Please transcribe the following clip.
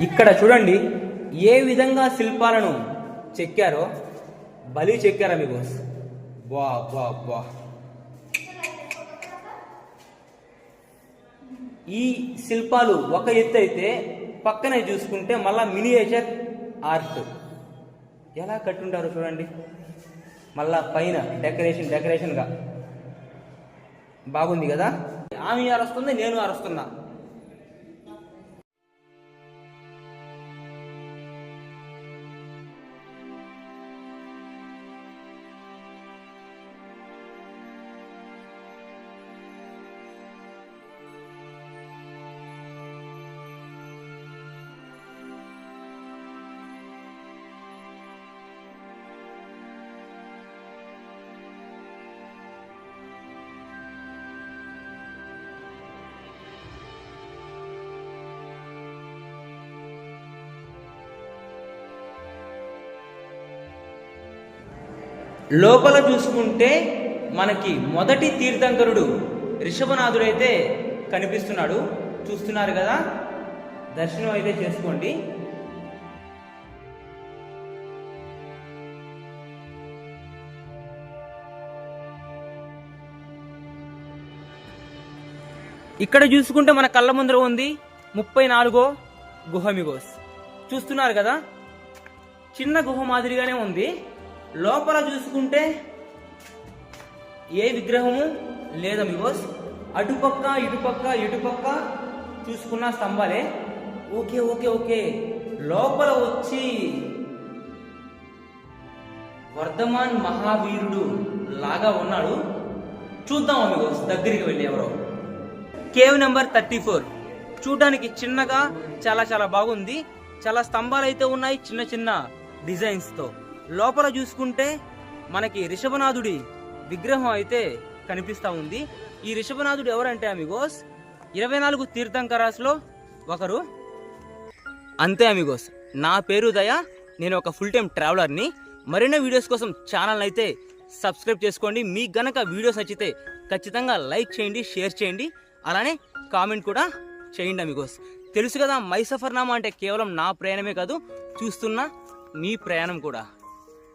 ఇక్కడ చూడండి ఏ విధంగా శిల్పాలను చెక్కారో బలి చెక్కారా మీకు వా వా వా ఈ శిల్పాలు ఒక ఎత్తు అయితే పక్కనే చూసుకుంటే మళ్ళా మినియేచర్ ఆర్ట్. ఎలా కట్టుంటారో చూడండి. మళ్ళా పైన డెకరేషన్ డెకరేషన్గా. బాగుంది కదా? ఆమె అరుస్తుంది నేను అరుస్తున్నా లోపల చూసుకుంటే మనకి మొదటి తీర్థంకరుడు రిషభనాథుడైతే కనిపిస్తున్నాడు. చూస్తున్నారు కదా? దర్శనం అయితే చేసుకోండి. ఇక్కడ చూసుకుంటే మన కళ్ళ ముందర ఉంది ముప్పై నాలుగో గుహమిగోస్. చూస్తున్నారు కదా? చిన్న గుహ మాదిరిగానే ఉంది. లోపల చూసుకుంటే ఏ విగ్రహము లేదమిగోస్ అటుపక్క ఇటుపక్క ఇటుపక్క చూసుకున్న స్తంభాలే. Okay okay okay. లోపల వచ్చి వర్ధమాన్ మహావీరుడు లాగా ఉన్నాడు. చూద్దాం అమిగోస్ దగ్గరికి వెళ్ళి ఎవరో. Cave number thirty four. చూడడానికి చిన్నగా చాలా చాలా బాగుంది. చాలా స్తంభాలు అయితే ఉన్నాయి చిన్న చిన్న డిజైన్స్తో. లోపల చూసుకుంటే మనకి రిషభనాథుడి విగ్రహం అయితే కనిపిస్తూ ఉంది. ఈ రిషభనాథుడు ఎవరంటే అమిగోస్? ఇరవై నాలుగు తీర్థంకరాస్లో ఒకరు. అంతే అమిగోస్ నా పేరు దయా నేను ఒక ఫుల్ టైం ట్రావెలర్ని మరిన్నో వీడియోస్ కోసం ఛానల్ అయితే సబ్స్క్రైబ్ చేసుకోండి. మీకు గనక వీడియోస్ నచ్చితే ఖచ్చితంగా లైక్ చేయండి షేర్ చేయండి. అలానే కామెంట్ కూడా చేయండి అమిగోస్. తెలుసు కదా మై సఫర్నామా అంటే కేవలం నా ప్రయాణమే కాదు చూస్తున్న మీ ప్రయాణం కూడా.